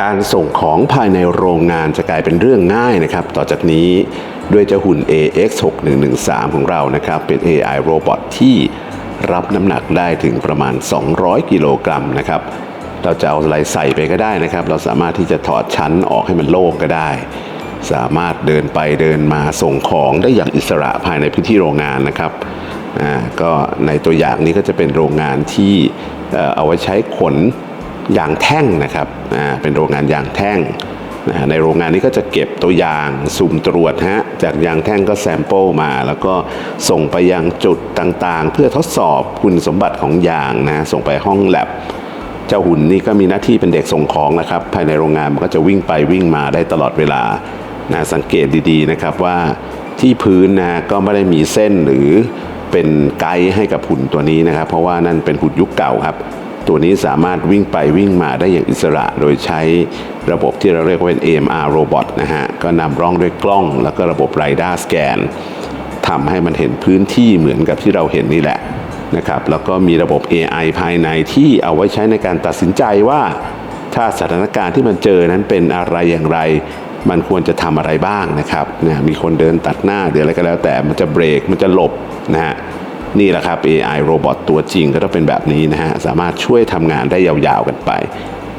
การส่งของภายในโรงงานจะกลายเป็นเรื่องง่ายนะครับ ต่อจากนี้ด้วยเจ้าหุ่น AX6113 ของเรานะครับ เป็น AI โรบอทที่รับน้ำหนักได้ถึงประมาณ 200 กิโลกรัมนะครับ เราจะเอาอะไรใส่ไปก็ได้นะครับ เราสามารถที่จะถอดชั้นออกให้มันโล่งก็ได้ สามารถเดินไปเดินมาส่งของได้อย่างอิสระภายในพื้นที่โรงงานนะครับอ่าก็ในตัวอย่างนี้ก็จะเป็นโรงงานที่เอ่อเอาไว้ใช้ขน ยางแท่งนะครับเป็นโรงงานยางแท่งนะในโรงงานนี้ก็จะเก็บตัวอย่างสุ่มตรวจฮะจากยางแท่งก็แซมเปิลมา แล้วก็ส่งไปยังจุดต่างๆ เพื่อทดสอบคุณสมบัติของยางนะส่งไปห้องแลบเจ้าหุ่นนี่ก็มีหน้าที่เป็นเด็กส่งของนะครับ ภายในโรงงานมันก็จะวิ่งไปวิ่งมาได้ตลอดเวลานะสังเกตดีๆนะครับว่าที่พื้นนะก็ไม่ได้มีเส้นหรือเป็นไกด์ให้กับหุ่นตัวนี้นะครับ เพราะว่านั่นเป็นหุ่นยุคเก่าครับ ตัวนี้สามารถวิ่งไปวิ่งมาได้อย่างอิสระ โดยใช้ระบบที่เราเรียกว่าเป็น AMR Robot นะฮะ ก็นำร่องด้วยกล้อง แล้วก็ระบบไรด้าสแกนทำให้มันเห็นพื้นที่เหมือนกับที่เราเห็นนี่แหละนะครับ แล้วก็มีระบบ AI ภายในที่เอาไว้ใช้ในการตัดสินใจว่า ถ้าสถานการณ์ที่มันเจอนั้นเป็นอะไรอย่างไร มันควรจะทำอะไรบ้างนะครับนะมีคนเดินตัดหน้าหรืออะไรก็แล้วแต่มันจะเบรกมันจะหลบนะฮะ นี่แหละครับ AI โรบอทตัวจริงก็ต้องเป็นแบบนี้นะฮะ สามารถช่วยทำงานได้ยาวๆกันไป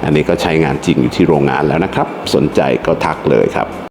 อันนี้ก็ใช้งานจริงอยู่ที่โรงงานแล้วนะครับ สนใจก็ทักเลยครับ